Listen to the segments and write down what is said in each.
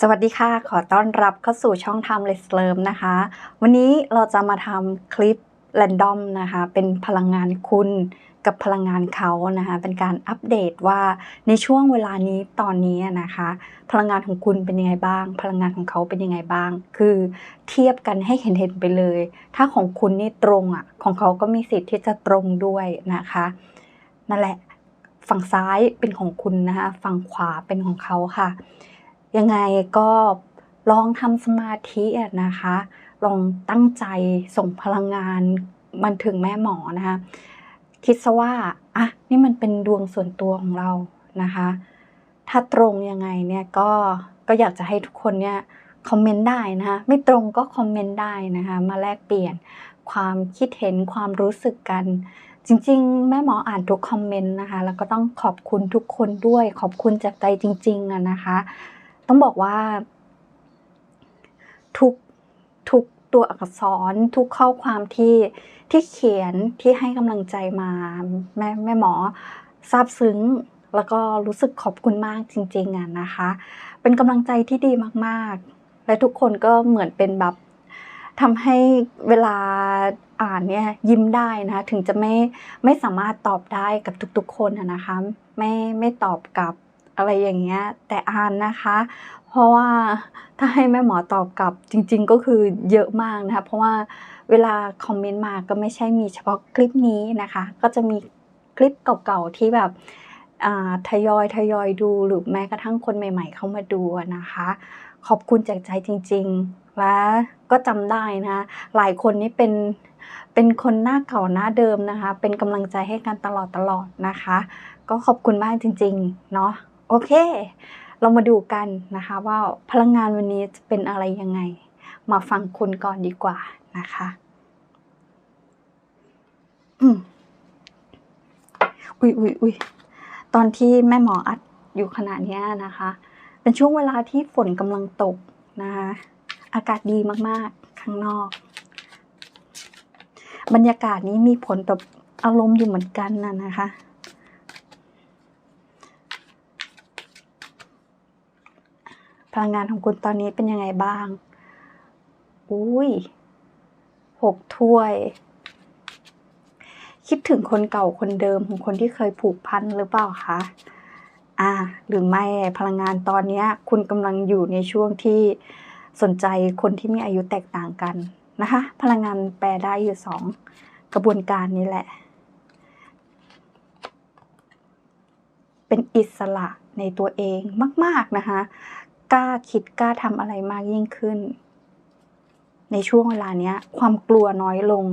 สวัสดีค่ะ ขอต้อนรับเข้าสู่ช่อง Timeless Love นะคะ วันนี้เราจะมาทำคลิป r รนดอมนะคะ เป็นพลังงานคุณกับพลังงานเขานะคะ เป็นการอัปเดตว่าในช่วงเวลานี้ตอนนี้นะคะ พลังงานของคุณเป็นยังไงบ้าง พลังงานของเขาเป็นยังไงบ้าง คือเทียบกันให้เห็นเห็นๆไปเลย ถ้าของคุณนี่ตรงอะ ของเขาก็มีสิทธิ์ที่จะตรงด้วยนะคะ นั่นแหละ ฝั่งซ้ายเป็นของคุณนะคะ ฝั่งขวาเป็นของเขาค่ะ ยังไงก็ลองทำสมาธินะคะ ลองตั้งใจส่งพลังงานมันถึงแม่หมอนะคะ คิดซะว่าอะนี่มันเป็นดวงส่วนตัวของเรานะคะ ถ้าตรงยังไงเนี่ยก็ก็อยากจะให้ทุกคนเนี่ยคอมเมนต์ได้นะคะไม่ตรงก็คอมเมนต์ได้นะคะมาแลกเปลี่ยนความคิดเห็นความรู้สึกกัน จริง ๆ แม่หมออ่านทุกคอมเมนต์นะคะ แล้วก็ต้องขอบคุณทุกคนด้วยขอบคุณจากใจจริงๆอะนะคะ ต้องบอกว่า ทุกทุกตัวอักษรทุกข้อความที่ที่เขียนที่ให้กำลังใจมา แม่แม่หมอซาบซึ้ง แล้วก็รู้สึกขอบคุณมากจริง ๆอะนะคะ เป็นกำลังใจที่ดีมากๆ และทุกคนก็เหมือนเป็นแบบทำให้เวลาอ่านเนี่ยยิ้มได้นะคะถึงจะไม่ไม่สามารถตอบได้กับทุกๆคนอะนะคะ ไม่ไม่ตอบกับ อะไรอย่างเงี้ย แต่อ่านนะคะ เพราะว่าถ้าให้แม่หมอตอบกลับจริง ๆ ก็คือเยอะมากนะคะ เพราะว่าเวลาคอมเมนต์มาก็ไม่ใช่มีเฉพาะคลิปนี้นะคะ ก็จะมีคลิปเก่าๆที่แบบทยอยทยอยดูหรือแม้กระทั่งคนใหม่ ๆ เข้ามาดูนะคะ ขอบคุณจากใจจริง ๆ และก็จำได้นะคะหลายคนนี่เป็นเป็นคนหน้าเก่าหน้าเดิมนะคะ เป็นกำลังใจให้กันตลอดตลอดนะคะ ก็ขอบคุณมากจริง ๆ เนาะ โอเค เรามาดูกันนะคะว่าพลังงานวันนี้จะเป็นอะไรยังไง มาฟังคุณก่อนดีกว่านะคะ อืมอุ้ยอุ้ยอุ้ยตอนที่แม่หมออัดอยู่ขณะเนี้นะคะ เป็นช่วงเวลาที่ฝนกำลังตกนะคะอากาศดีมากๆ ข้างนอก บรรยากาศนี้มีผลต่ออารมณ์อยู่เหมือนกันนะนะคะ พลังงานของคุณตอนนี้เป็นยังไงบ้าง อุ้ยหกถ้วย คิดถึงคนเก่าคนเดิมของคนที่เคยผูกพันหรือเปล่าคะ อ่า หรือไม่พลังงานตอนนี้คุณกำลังอยู่ในช่วงที่สนใจคนที่มีอายุแตกต่างกันนะคะ พลังงานแปลได้อยู่สองกระบวนการนี้แหละ เป็นอิสระในตัวเองมาก ๆ นะคะ กล้าคิดกล้าทำอะไรมากยิ่งขึ้น ในช่วงเวลานี้ความกลัวน้อยลง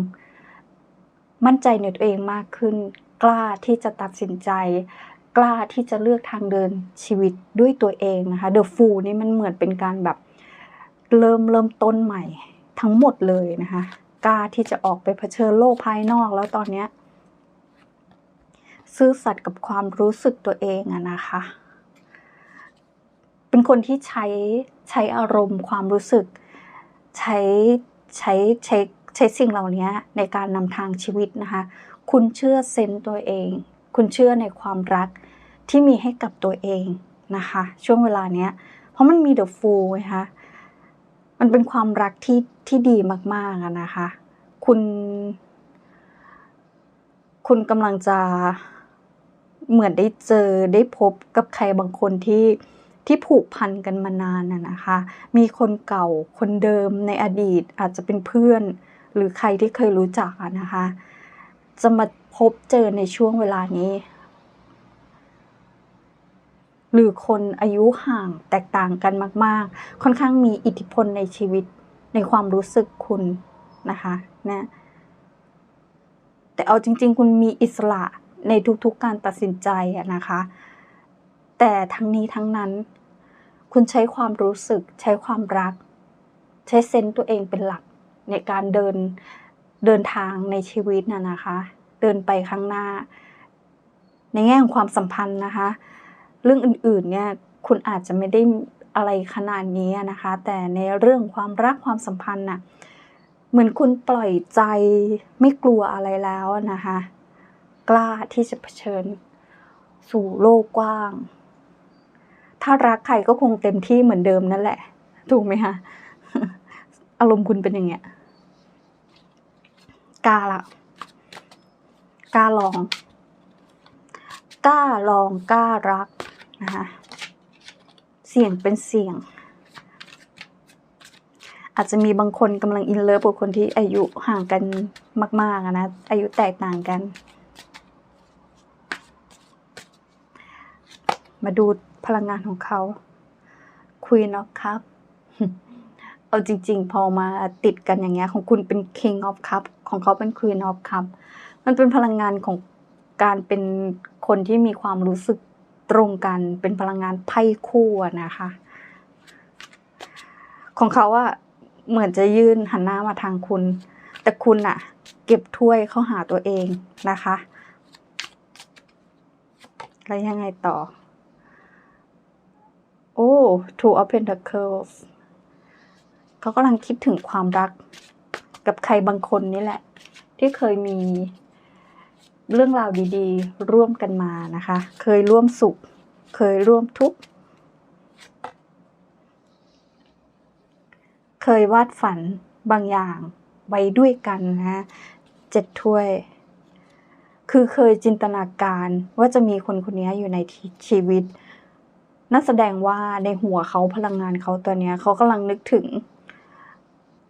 มั่นใจในตัวเองมากขึ้น กล้าที่จะตัดสินใจ กล้าที่จะเลือกทางเดินชีวิตด้วยตัวเองนะคะ The Fool นี่มันเหมือนเป็นการแบบเริ่มเริ่มต้นใหม่ทั้งหมดเลยนะคะ กล้าที่จะออกไปเผชิญโลกภายนอกแล้วตอนนี้ซื่อสัตย์กับความรู้สึกตัวเองอะนะคะ เป็นคนที่ใช้ใช้อารมณ์ความรู้สึก ใช้ใช้ใช้ใช้สิ่งเหล่านี้ในการนำทางชีวิตนะคะ คุณเชื่อเซนส์ตัวเอง คุณเชื่อในความรักที่มีให้กับตัวเองนะคะ ช่วงเวลาเนี้ย เพราะมันมีเดอะฟูลนะคะมันเป็นความรักที่ที่ดีมากๆะนะคะ คุณ คุณกำลังจะเหมือนได้เจอได้พบกับใครบางคนที่ ที่ผูกพันกันมานานน่ะนะคะ มีคนเก่าคนเดิมในอดีตอาจจะเป็นเพื่อน หรือใครที่เคยรู้จักนะคะ จะมาพบเจอในช่วงเวลานี้ หรือคนอายุห่างแตกต่างกันมาก ๆ ค่อนข้างมีอิทธิพลในชีวิตในความรู้สึกคุณนะคะเนี่ยแต่เอาจริง ๆ คุณมีอิสระในทุกๆการตัดสินใจนะคะ แต่ทั้งนี้ทั้งนั้น คุณใช้ความรู้สึก ใช้ความรัก ใช้เซนส์ตัวเองเป็นหลักในการเดินเดินทางในชีวิตน่ะนะคะ เดินไปข้างหน้า ในแง่ของความสัมพันธ์นะคะ เรื่องอื่นๆเนี่ยคุณอาจจะไม่ได้อะไรขนาดนี้นะคะ แต่ในเรื่องความรักความสัมพันธ์น่ะเหมือนคุณปล่อยใจไม่กลัวอะไรแล้วนะคะ กล้าที่จะเผชิญสู่โลกกว้าง ถ้ารักใครก็คงเต็มที่เหมือนเดิมนั่นแหละ ถูกไหมคะอารมณ์คุณเป็นอย่างเงี้ยกล้าละกล้าลองกล้าลองกล้ารักนะคะเสี่ยงเป็นเสี่ยง อาจจะมีบางคนกำลังอินเลิฟกับคนที่อายุห่างกันมากๆนะอายุแตกต่างกัน มาดูพลังงานของเขา Queen of Cup เอาจริง ๆ พอมาติดกันอย่างเงี้ย ของคุณเป็น King of Cup ของเขาเป็น Queen of Cup มันเป็นพลังงานของการเป็นคนที่มีความรู้สึกตรงกัน เป็นพลังงานไพ่คู่นะคะ ของเขาอะเหมือนจะยื่นหันหน้ามาทางคุณ แต่คุณอะเก็บถ้วยเข้าหาตัวเองนะคะ แล้วยังไงต่อ โอ้ Two of Pentacles เขากำลังคิดถึงความรัก กับใครบางคนนี่แหละ ที่เคยมีเรื่องราวดีๆ ร่วมกันมานะคะ เคยร่วมสุข เคยร่วมทุกข์ เคยวาดฝันบางอย่างไว้ด้วยกันนะเจ็ดถ้วย คือเคยจินตนาการว่าจะมีคนคนนี้อยู่ในชีวิต นั่นแสดงว่าในหัวเขาพลังงานเขาตัวเนี้ยเขากำลังนึกถึง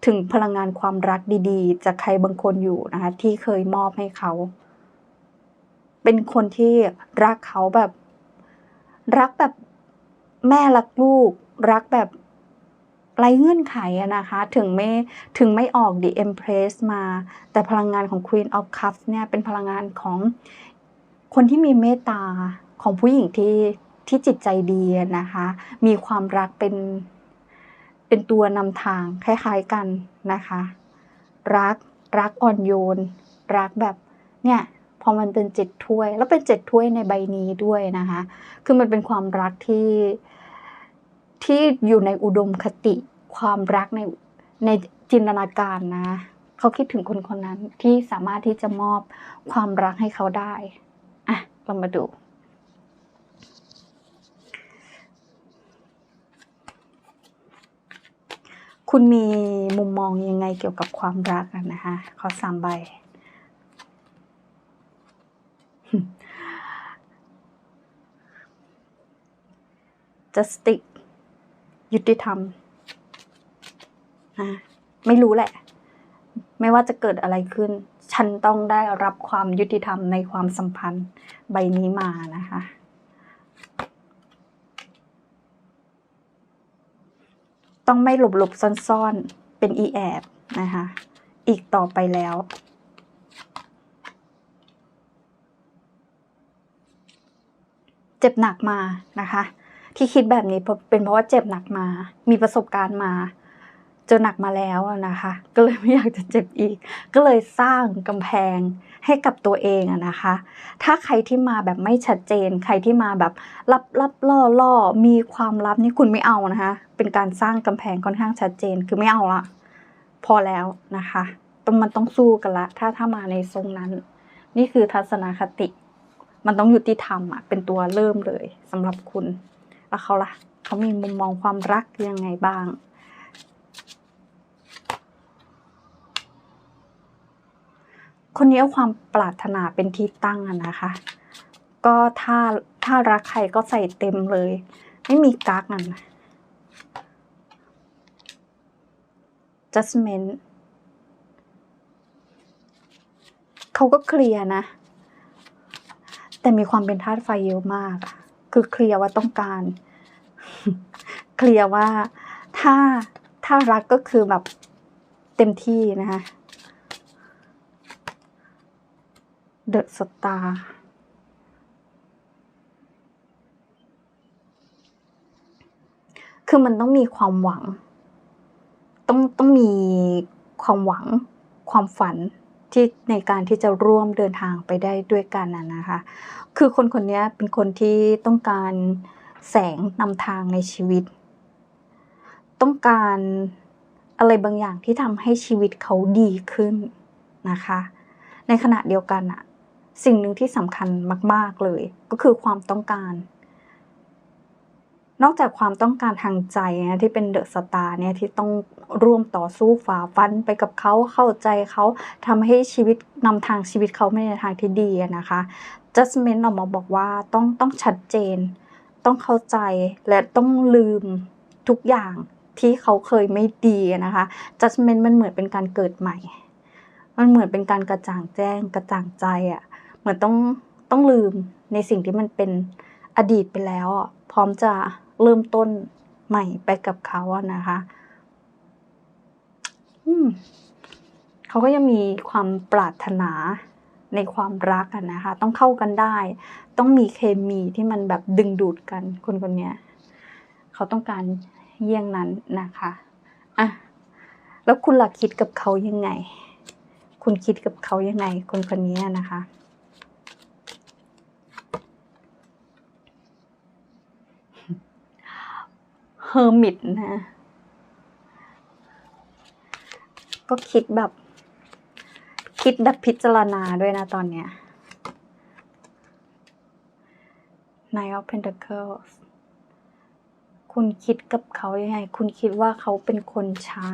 ถึงพลังงานความรักดีๆ จากใครบางคนอยู่นะคะ ที่เคยมอบให้เขา เป็นคนที่รักเขาแบบ รักแบบแม่รักลูก รักแบบไร้เงื่อนไขอะนะคะ ถึงไม่ถึงไม่ออก The Empress มา แต่พลังงานของ Queen of Cups เนี่ยเป็นพลังงานของคนที่มีเมตตาของผู้หญิงที่ ที่จิตใจดีนะคะ มีความรักเป็นเป็นตัวนำทางคล้ายๆกันนะคะ รักรักอ่อนโยน รักแบบเนี่ยพอมันเป็นเจ็ดถ้วย แล้วเป็นเจ็ดถ้วยในใบนี้ด้วยนะคะ คือมันเป็นความรักที่ที่อยู่ในอุดมคติ ความรักในในจินตนาการนะเขาคิดถึงคนคนนั้นที่สามารถที่จะมอบความรักให้เขาได้ อะ เรามาดู คุณมีมุมมองยังไงเกี่ยวกับความรักนะคะขอสามใบ justice ยุติธรรมนะไม่รู้แหละ ไม่ว่าจะเกิดอะไรขึ้น ฉันต้องได้รับความยุติธรรมในความสัมพันธ์ใบนี้มานะคะ ต้องไม่หลบหลบซ่อนๆ เป็นอีแอบนะคะ อีกต่อไปแล้ว เจ็บหนักมานะคะ ที่คิดแบบนี้เป็นเพราะว่าเจ็บหนักมา มีประสบการณ์มา จอหนักมาแล้วนะคะ ก็เลยไม่อยากจะเจ็บอีก ก็เลยสร้างกำแพงให้กับตัวเองอะนะคะ ถ้าใครที่มาแบบไม่ชัดเจน ใครที่มาแบบลับลับล่อล่อมีความลับนี่คุณไม่เอานะคะ เป็นการสร้างกำแพงค่อนข้างชัดเจนคือไม่เอาละพอแล้วนะคะต้องมันต้องสู้กันละ ถ้าถ้ามาในทรงนั้น นี่คือทัศนคติ มันต้องยุติธรรมอะเป็นตัวเริ่มเลยสำหรับคุณ แล้วเขาล่ะเขามีมุมมองความรักยังไงบ้าง คนนี้เอาความปรารถนาเป็นที่ตั้งอะนะคะ ก็ถ้าถ้ารักใครก็ใส่เต็มเลย ไม่มีกักอะนะ judgment เขาก็เคลียร์นะ แต่มีความเป็นธาตุไฟเยอะมากคือเคลียร์ว่าต้องการ เคลียร์ว่าถ้าถ้ารักก็คือแบบเต็มที่นะคะ เดอะสตาร์คือมันต้องมีความหวัง ต้องต้องมีความหวังความฝันที่ในการที่จะร่วมเดินทางไปได้ด้วยกันนะนะคะ คือคนคนนี้เป็นคนที่ต้องการแสงนำทางในชีวิต ต้องการอะไรบางอย่างที่ทำให้ชีวิตเขาดีขึ้นนะคะ ในขณะเดียวกันอะ สิ่งหนึ่งที่สำคัญมาก ๆเลย ก็คือความต้องการ นอกจากความต้องการทางใจนะที่เป็นเดอะสตาร์เนี่ยที่ต้องร่วมต่อสู้ฝ่าฟันไปกับเขาเข้าใจเขาทำให้ชีวิตนำทางชีวิตเขาไปในทางที่ดีนะคะจัสมินออกมาบอกว่าต้องต้องชัดเจน ต้องเข้าใจและต้องลืมทุกอย่างที่เขาเคยไม่ดีนะคะจัสมินมันเหมือนเป็นการเกิดใหม่ มันเหมือนเป็นการกระจ่างแจ้ง กระจ่างใจอะ่ะ เหมือนต้องต้องลืมในสิ่งที่มันเป็นอดีตไปแล้วอะพร้อมจะเริ่มต้นใหม่ไปกับเขาอะนะคะอืมเขาก็ยังมีความปรารถนาในความรักอะนะคะ ต้องเข้ากันได้ ต้องมีเคมีที่มันแบบดึงดูดกันคนคนนี้เขาต้องการเยี่ยงนั้นนะคะอะแล้วคุณหล่ะคิดกับเขายังไง คุณคิดกับเขายังไง คนคนนี้นะคะ ฮอร์มิตนะ ก็คิดแบบ คิดแบบพิจารณาด้วยนะตอนเนี้ย Nine of Pentacles คุณคิดกับเขายังไง คุณคิดว่าเขาเป็นคนช้า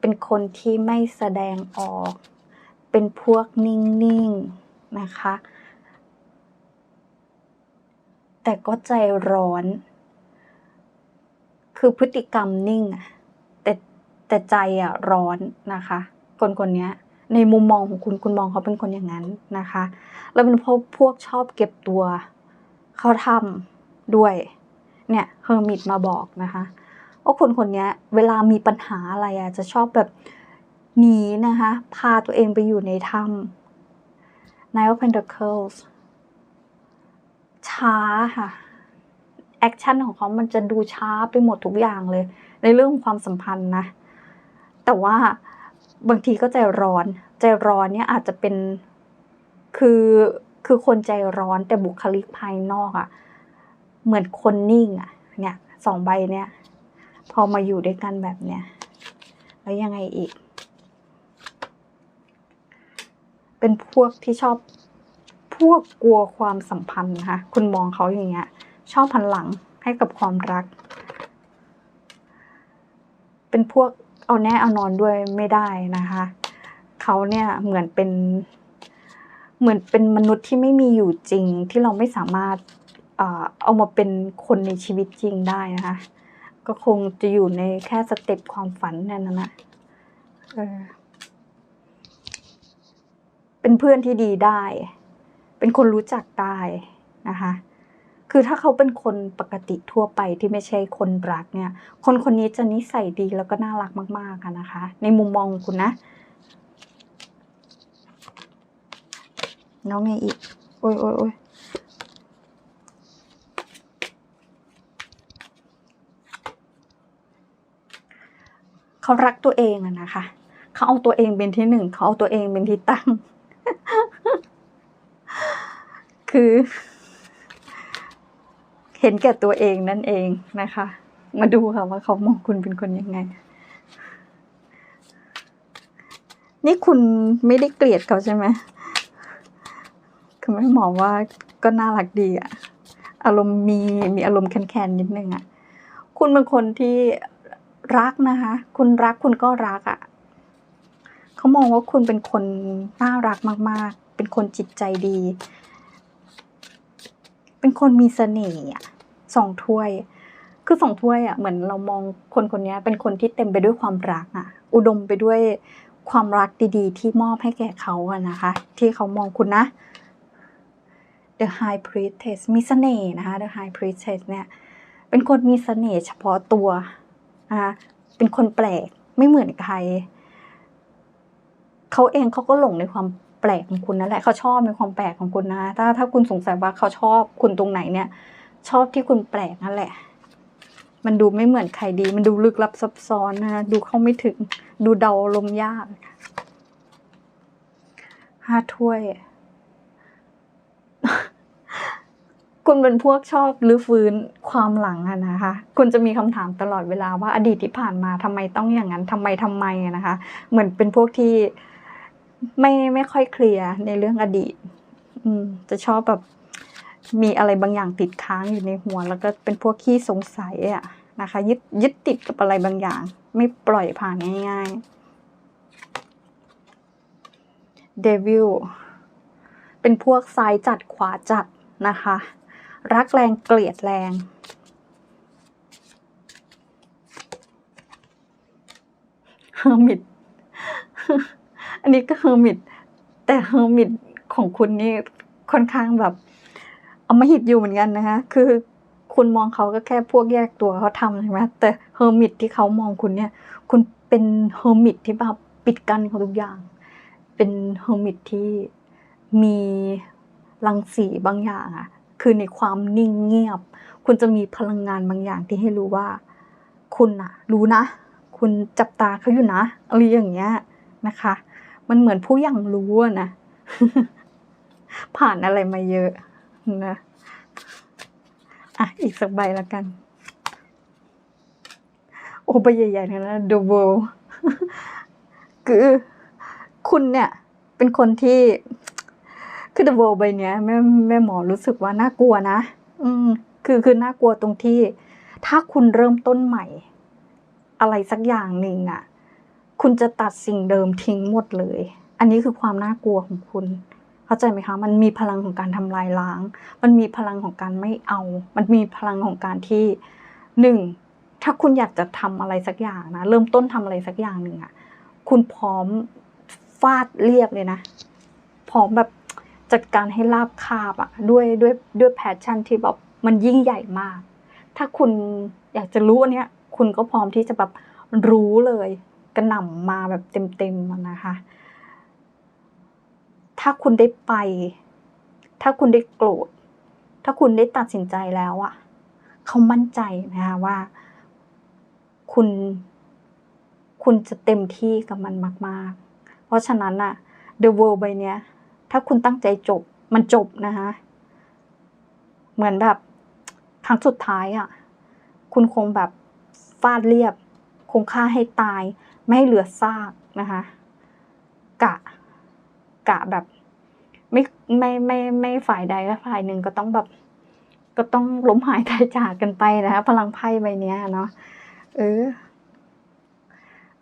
เป็นคนที่ไม่แสดงออก เป็นพวกนิ่งๆ นะคะ แต่ก็ใจร้อน คือพฤติกรรมนิ่งแต่แต่ใจอะร้อนนะคะ คนคนนี้ในมุมมองของคุณคุณมองเขาเป็นคนอย่างนั้นนะคะ แล้วเป็นพวกพวกชอบเก็บตัว เขาทำด้วย เนี่ยเฮอร์มิตมาบอกนะคะว่าคนคนนี้เวลามีปัญหาอะไรอะจะชอบแบบหนีนะคะ พาตัวเองไปอยู่ในถ้ำ Nine of Pentacles ช้าค่ะ แอคชั่นของเขามันจะดูช้าไปหมดทุกอย่างเลย ในเรื่องของความสัมพันธ์นะ แต่ว่าบางทีก็ใจร้อน ใจร้อนเนี่ยอาจจะเป็นคือคือคนใจร้อนแต่บุคลิกภายนอกอะเหมือนคนนิ่งอะ เนี่ยสองใบเนี่ย พอมาอยู่ด้วยกันแบบเนี้ยแล้วยังไงอีก เป็นพวกที่ชอบพวกกลัวความสัมพันธ์นะคะคุณมองเขาอย่างเงี้ย ชอบพันหลังให้กับความรัก เป็นพวกเอาแน่เอานอนด้วยไม่ได้นะคะ เขาเนี่ยเหมือนเป็น เหมือนเป็นมนุษย์ที่ไม่มีอยู่จริงที่เราไม่สามารถเอามาเป็นคนในชีวิตจริงได้นะคะ ก็คงจะอยู่ในแค่สเต็ปความฝันนั่นนะเออเป็นเพื่อนที่ดีได้ เป็นคนรู้จักได้นะคะ คือถ้าเขาเป็นคนปกติทั่วไปที่ไม่ใช่คนรักเนี่ย คนคนนี้จะนิสัยดีแล้วก็น่ารักมากๆอะนะคะ ในมุมมองของคุณนะ น้องไงอีก โอ้ยโอ้ยโอ้ยเขารักตัวเองอะนะคะ เขาเอาตัวเองเป็นที่หนึ่ง เขาเอาตัวเองเป็นที่ตั้ง คือ เห็นแก่ตัวเองนั่นเองนะคะ มาดูค่ะว่าเขามองคุณเป็นคนยังไง นี่คุณไม่ได้เกลียดเขาใช่ไหมคือไม่มองว่าก็น่ารักดีอะอารมณ์มีมีอารมณ์แคนๆนิดนึงอะคุณเป็นคนที่รักนะคะ คุณรักคุณก็รักอะเขามองว่าคุณเป็นคนน่ารักมาก ๆ เป็นคนจิตใจดี เป็นคนมีเสน่ห์อะสองถ้วย คือสองถ้วยอะเหมือนเรามองคนคนนี้เป็นคนที่เต็มไปด้วยความรักอะอุดมไปด้วยความรักดีๆ ที่มอบให้แก่เขาอะนะคะ ที่เขามองคุณนะ The High Priestess มีเสน่ห์นะคะ The High Priestess เนี่ย เป็นคนมีเสน่ห์เฉพาะตัวนะคะเป็นคนแปลกไม่เหมือนใคร เขาเองเขาก็หลงในความ แปลกของคุณนั่นแหละเขาชอบในความแปลกของคุณนะ ถ้าถ้าคุณสงสัยว่าเขาชอบคุณตรงไหนเนี่ย ชอบที่คุณแปลกนั่นแหละ มันดูไม่เหมือนใครดี มันดูลึกลับซับซ้อนนะดูเข้าไม่ถึง ดูเดาลมยากห้าถ้วย คุณเป็นพวกชอบรื้อฟื้นความหลังอะนะคะ คุณจะมีคำถามตลอดเวลาว่าอดีตที่ผ่านมาทำไมต้องอย่างนั้นทำไมทำไมอะนะคะ เหมือนเป็นพวกที่ ไม่ไม่ค่อยเคลียร์ในเรื่องอดีต อืม จะชอบแบบมีอะไรบางอย่างติดค้างอยู่ในหัว แล้วก็เป็นพวกขี้สงสัยอะนะคะ ยึดยึดติดกับอะไรบางอย่าง ไม่ปล่อยผ่านง่ายๆเดวิลเป็นพวกซ้ายจัดขวาจัดนะคะ รักแรงเกลียดแรงเฮอร์มิต อันนี้ก็เฮอร์มิต แต่เฮอร์มิตของคุณนี่ค่อนข้างแบบ เอามาหิดอยู่เหมือนกันนะคะ คือคุณมองเขาก็แค่พวกแยกตัวเขาทำใช่ไหมแต่เฮอร์มิตที่เขามองคุณเนี่ย คุณเป็นเฮอร์มิตที่แบบปิดกั้นเขาทุกอย่าง เป็นเฮอร์มิตที่มีรังสีบางอย่างอะคือในความนิ่งเงียบ คุณจะมีพลังงานบางอย่างที่ให้รู้ว่า คุณอะรู้นะ คุณจับตาเขาอยู่นะอะไรอย่างเงี้ยนะคะ มันเหมือนผู้ยังรู้อะนะผ่านอะไรมาเยอะนะอะ อีกสักใบละกัน โอ้ใบใหญ่ๆนะนะ The World คือคุณเนี่ย เป็นคนที่คือ The World ใบเนี้ยแม่แม่หมอรู้สึกว่าน่ากลัวนะ อืม คือคือน่ากลัวตรงที่ ถ้าคุณเริ่มต้นใหม่ อะไรสักอย่างหนึ่งอะ คุณจะตัดสิ่งเดิมทิ้งหมดเลย อันนี้คือความน่ากลัวของคุณ เข้าใจไหมคะ มันมีพลังของการทำลายล้าง มันมีพลังของการไม่เอา มันมีพลังของการที่หนึ่งถ้าคุณอยากจะทำอะไรสักอย่างนะ เริ่มต้นทำอะไรสักอย่างหนึ่งอะคุณพร้อมฟาดเรียบเลยนะ พร้อมแบบจัดการให้ราบคาบอะด้วยด้วยด้วยแพชชั่นที่แบบมันยิ่งใหญ่มาก ถ้าคุณอยากจะรู้อันเนี้ย คุณก็พร้อมที่จะแบบรู้เลย กระหน่ำมาแบบเต็มๆนะคะ ถ้าคุณได้ไป ถ้าคุณได้โกรธ ถ้าคุณได้ตัดสินใจแล้วอะเขามั่นใจนะคะว่า คุณ คุณจะเต็มที่กับมันมาก ๆ เพราะฉะนั้นอะ The World ใบเนี้ย ถ้าคุณตั้งใจจบ มันจบนะคะเหมือนแบบครั้งสุดท้ายอะคุณคงแบบฟาดเรียบ คงฆ่าให้ตาย ไม่ให้เหลือซากนะคะ กะกะแบบไม่ไม่ไม่ไม่ฝ่ายใดก็ฝ่ายหนึ่งก็ต้องแบบ ก็ต้องล้มหายตายจากกันไปนะคะพลังไพ่ใบเนี้ยเนาะเออ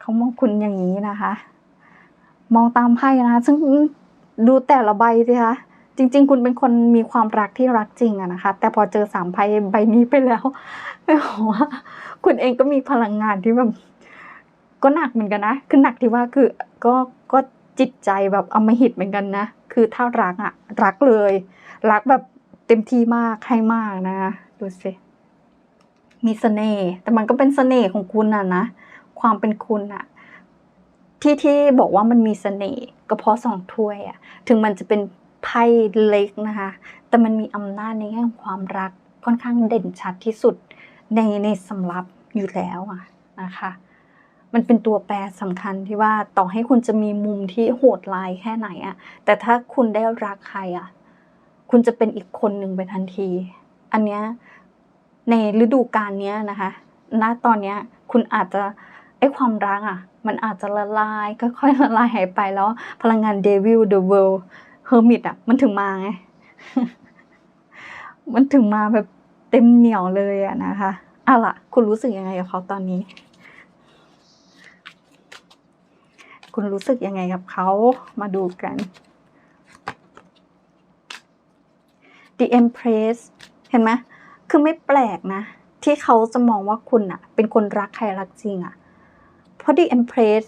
เขามองคุณอย่างนี้นะคะ มองตามไพ่นะคะซึ่งดูแต่ละใบสิคะจริง ๆ คุณเป็นคนมีความรักที่รักจริงอะนะคะ แต่พอเจอสามไพ่ใบนี้ไปแล้วไม่บอกว่าคุณเองก็มีพลังงานที่แบบ ก็หนักเหมือนกันนะคือหนักที่ว่าคือก็ก็จิตใจแบบเอำมาหิตเหมือนกันนะ คือถ้ารักอะรักเลย รักแบบเต็มที่มากให้มากนะดูสิมีเสน่ห์แต่มันก็เป็นเสน่ห์ของคุณอะนะความเป็นคุณอะที่ที่บอกว่ามันมีเสน่ห์ก็เพราะสองถ้วยอะถึงมันจะเป็นไพ่เล็กนะคะ แต่มันมีอำนาจในแง่ของความรักค่อนข้างเด่นชัดที่สุดในในสำรับอยู่แล้วอะนะคะ มันเป็นตัวแปรสำคัญที่ว่าต่อให้คุณจะมีมุมที่โหดร้ายแค่ไหนอะแต่ถ้าคุณได้รักใครอะคุณจะเป็นอีกคนหนึ่งไปทันที อันเนี้ยในฤดูกาลเนี้ยนะคะ ณ ตอนเนี้ยคุณอาจจะไอ้ความรักอะมันอาจจะละลายค่อยๆละลายหายไปแล้ว พลังงานเดวิลเดอะเวิลด์เฮอร์มิตอะมันถึงมาไง มันถึงมาแบบเต็มเหนียวเลยอะนะคะเอาล่ะ คุณรู้สึกยังไงกับเขาตอนนี้ คุณรู้สึกยังไงกับเขามาดูกัน The Empress เห็นไหมคือไม่แปลกนะ ที่เขาจะมองว่าคุณอะเป็นคนรักใครรักจริงอะเพราะ The Empress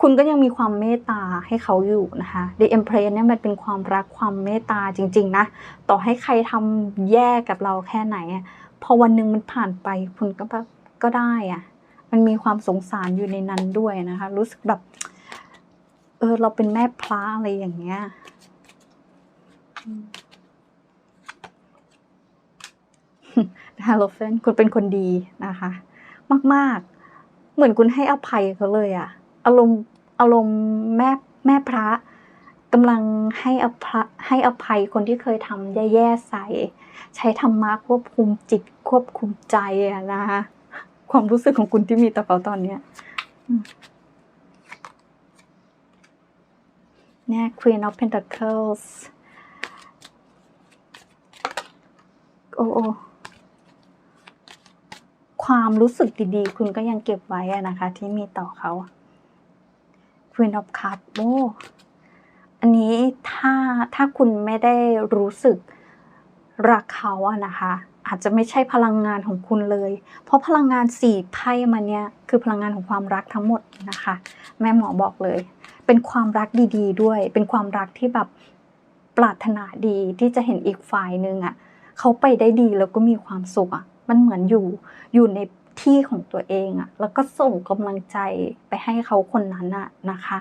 คุณก็ยังมีความเมตตาให้เขาอยู่นะคะ The Empress เนี่ยมันเป็นความรักความเมตตาจริง ๆ นะ ต่อให้ใครทำแย่กับเราแค่ไหนอะพอวันหนึ่งมันผ่านไปคุณก็แบบก็ได้อะ มันมีความสงสารอยู่ในนั้นด้วยนะคะ รู้สึกแบบ เออ เราเป็นแม่พระอะไรอย่างเงี้ยฮาโลเฟนคุณเป็นคนดีนะคะ มาก ๆ เหมือนคุณให้อภัยเขาเลยอะอารมณ์อารมณ์แม่แม่พระกำลังให้อภะให้อภัยคนที่เคยทำแย่ๆใส่ ใช้ธรรมะควบคุมจิตควบคุมใจอะนะคะ ความรู้สึกของคุณที่มีต่อเขาตอนเนี้ยเนี่ย Queen of Pentacles โอ้โอความรู้สึกดีๆ คุณก็ยังเก็บไว้นะคะ ที่มีต่อเขา Queen of Cups โอ้อันนี้ถ้าถ้าคุณไม่ได้รู้สึกรักเขาอะนะคะ อาจจะไม่ใช่พลังงานของคุณเลย เพราะพลังงานสี่ไพ่มาเนี่ยคือพลังงานของความรักทั้งหมดนะคะ แม่หมอบอกเลย เป็นความรักดีๆด้วย เป็นความรักที่แบบปรารถนาดีที่จะเห็นอีกฝ่ายหนึ่งอะเขาไปได้ดีแล้วก็มีความสุขอะมันเหมือนอยู่อยู่ในที่ของตัวเองอะแล้วก็ส่งกำลังใจไปให้เขาคนนั้นอะนะคะ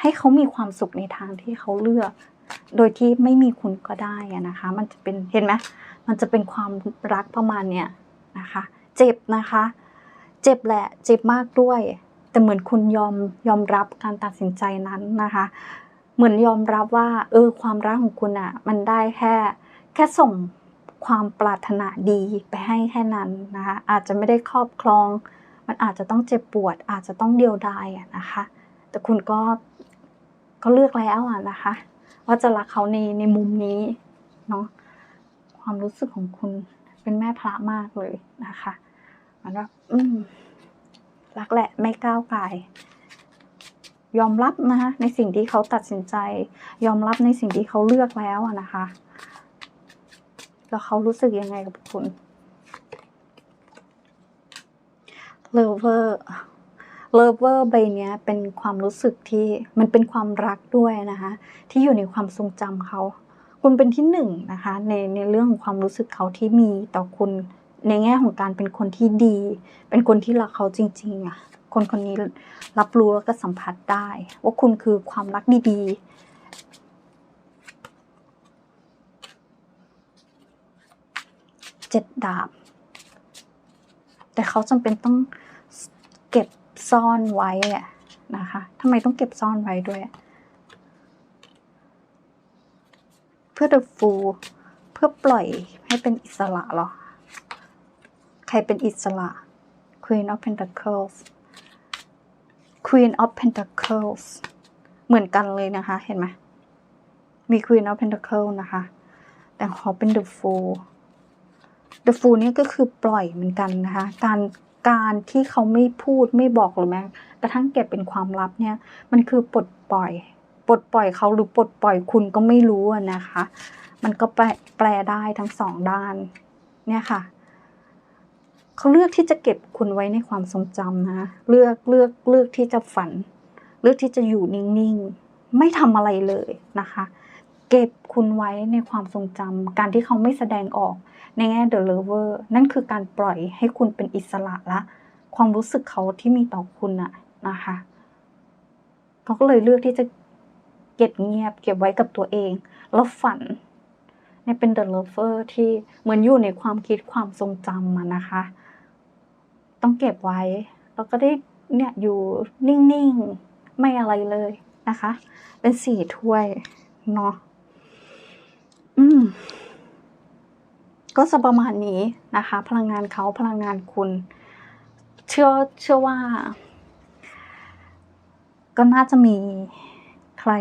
ให้เขามีความสุขในทางที่เขาเลือก โดยที่ไม่มีคุณก็ได้นะคะ มันจะเป็นเห็นไหมมันจะเป็นความรักประมาณเนี้ยนะคะ เจ็บนะคะ เจ็บแหละ เจ็บมากด้วย แต่เหมือนคุณยอมยอมรับการตัดสินใจนั้นนะคะ เหมือนยอมรับว่า เออ ความรักของคุณอะมันได้แค่แค่ส่งความปรารถนาดีไปให้แค่นั้นนะคะ อาจจะไม่ได้ครอบครอง มันอาจจะต้องเจ็บปวด อาจจะต้องเดียวดายอะนะคะ แต่คุณก็ก็เลือกแล้วอะนะคะ ว่าจะรักเขาในในมุมนี้เนาะความรู้สึกของคุณเป็นแม่พระมากเลยนะคะมันว่าอืมรักแหละไม่ก้าวไก่ายยอมรับนะคะในสิ่งที่เขาตัดสินใจ ยอมรับในสิ่งที่เขาเลือกแล้วอะนะคะ แล้วเขารู้สึกยังไงกับคุณเลเวอร์ เลเวอร์ใบนี้เป็นความรู้สึกที่มันเป็นความรักด้วยนะคะ ที่อยู่ในความทรงจำเขา คุณเป็นที่หนึ่งนะคะในในเรื่องของความรู้สึกเขาที่มีต่อคุณในแง่ของการเป็นคนที่ดี เป็นคนที่รักเขาจริงๆอะคนคนนี้รับรู้แล้วก็สัมผัสได้ ว่าคุณคือความรักดีๆเจ็ดดาบ แต่เขาจำเป็นต้องเก็บ ซ่อนไว้อะนะคะทำไมต้องเก็บซ่อนไว้ด้วย เพื่อ the fool เพื่อปล่อยให้เป็นอิสระหรอ ใครเป็นอิสระ Queen of Pentacles Queen of Pentacles เหมือนกันเลยนะคะ เห็นไหมมี Queen of Pentacles นะคะ แต่ขาเป็น The Fool The Fool นี่ก็คือปล่อยเหมือนกันนะคะ การ การที่เขาไม่พูดไม่บอกหรือแม้กระทั่งเก็บเป็นความลับเนี่ย มันคือปลดปล่อย ปลดปล่อยเขาหรือปลดปล่อยคุณก็ไม่รู้นะคะ มันก็แปลแปลได้ทั้งสองด้าน เนี่ยค่ะ เขาเลือกที่จะเก็บคุณไว้ในความทรงจำนะ เลือกเลือกเลือกที่จะฝัน เลือกที่จะอยู่นิ่งๆ ไม่ทำอะไรเลยนะคะ เก็บ คุณไว้ในความทรงจำการที่เขาไม่แสดงออกในแง่ the lover นั่นคือการปล่อยให้คุณเป็นอิสระละ ความรู้สึกเขาที่มีต่อคุณอะนะคะเขาก็เลยเลือกที่จะเก็บเงียบ เก็บไว้กับตัวเอง แล้วฝันเนี่ยเป็น the lover ที่เหมือนอยู่ในความคิดความทรงจำอะนะคะ ต้องเก็บไว้ แล้วก็ได้เนี่ยอยู่นิ่ง ๆ ไม่อะไรเลยนะคะ เป็นสี่ถ้วยเนาะ อืม ก็จะประมาณนี้นะคะ พลังงานเขาพลังงานคุณ เชื่อเชื่อว่า ก็น่าจะมีใคร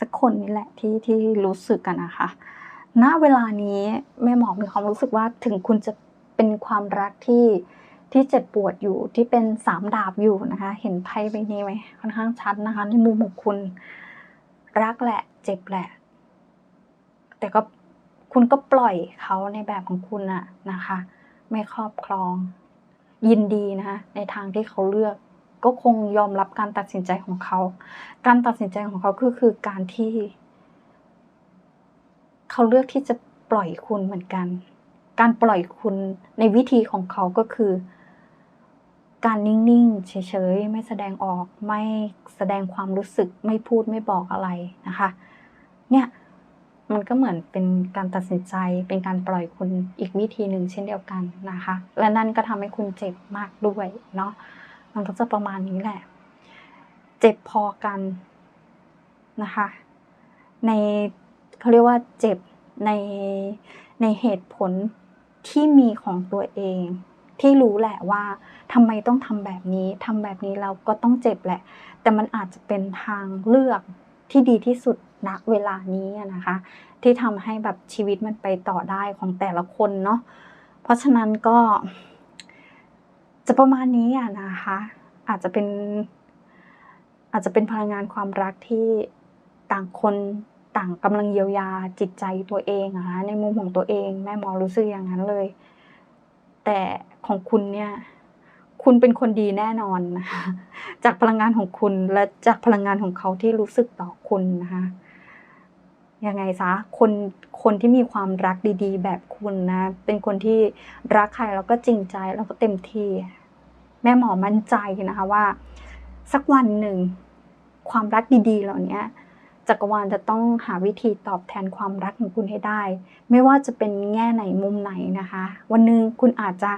สักคนนี่แหละที่ที่รู้สึกกันนะคะณเวลานี้แม่หมอมีความรู้สึกว่าถึงคุณจะเป็นความรักที่ที่เจ็บปวดอยู่ที่เป็นสามดาบอยู่นะคะ เห็นไพ่ใบนี้ไหมค่อนข้างชัดนะคะ ในมุมของคุณรักแหละ เจ็บแหละ แต่ก็คุณก็ปล่อยเขาในแบบของคุณอะนะคะ ไม่ครอบครอง ยินดีนะคะในทางที่เขาเลือก ก็คงยอมรับการตัดสินใจของเขา การตัดสินใจของเขาก็คือการที่ เขาเลือกที่จะปล่อยคุณเหมือนกัน การปล่อยคุณในวิธีของเขาก็คือ การนิ่งๆเฉยๆไม่แสดงออกไม่แสดงความรู้สึกไม่พูดไม่บอกอะไรนะคะ เนี่ย มันก็เหมือนเป็นการตัดสินใจ เป็นการปล่อยคุณอีกวิธีหนึ่งเช่นเดียวกันนะคะ และนั่นก็ทำให้คุณเจ็บมากด้วยเนาะมันก็จะประมาณนี้แหละ เจ็บพอกันนะคะ ในเขาเรียกว่าเจ็บในในเหตุผลที่มีของตัวเอง ที่รู้แหละว่าทำไมต้องทำแบบนี้ทำแบบนี้เราก็ต้องเจ็บแหละ แต่มันอาจจะเป็นทางเลือกที่ดีที่สุด ณเวลานี้นะคะ ที่ทำให้แบบชีวิตมันไปต่อได้ของแต่ละคนเนาะเพราะฉะนั้นก็ จะประมาณนี้อะนะคะ อาจจะเป็น อาจจะเป็นพลังงานความรักที่ต่างคนต่างกำลังเยียวยาจิตใจตัวเองอะคะในมุมของตัวเองแม่หมอรู้สึกอย่างนั้นเลย แต่ของคุณเนี่ย คุณเป็นคนดีแน่นอนนะคะจากพลังงานของคุณและจากพลังงานของเขาที่รู้สึกต่อคุณนะคะ ยังไงซะคนคนที่มีความรักดี ๆ แบบคุณนะ เป็นคนที่รักใครแล้วก็จริงใจแล้วก็เต็มที่ แม่หมอมั่นใจนะคะว่า สักวันหนึ่งความรักดีๆ เหล่านี้จักรวาลจะต้องหาวิธีตอบแทนความรักของคุณให้ได้ ไม่ว่าจะเป็นแง่ไหนมุมไหนนะคะ วันหนึ่งคุณอาจจะ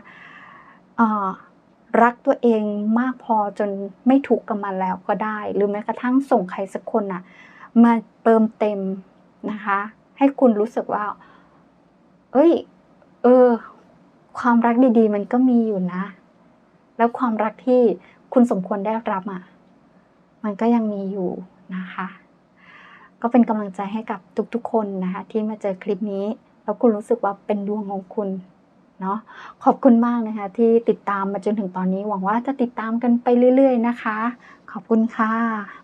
รักตัวเองมากพอจนไม่ทุกกับมันแล้วก็ได้ หรือแม้กระทั่งส่งใครสักคนอะมาเติมเต็ม นะคะ ให้คุณรู้สึกว่า เอ้ย เออ ความรักดีๆ มันก็มีอยู่นะ แล้วความรักที่คุณสมควรได้รับอะ มันก็ยังมีอยู่นะคะ ก็เป็นกำลังใจให้กับทุกๆคนนะคะ ที่มาเจอคลิปนี้ แล้วคุณรู้สึกว่าเป็นดวงของคุณเนาะขอบคุณมากนะคะ ที่ติดตามมาจนถึงตอนนี้ หวังว่าจะติดตามกันไปเรื่อย ๆ นะคะ ขอบคุณค่ะ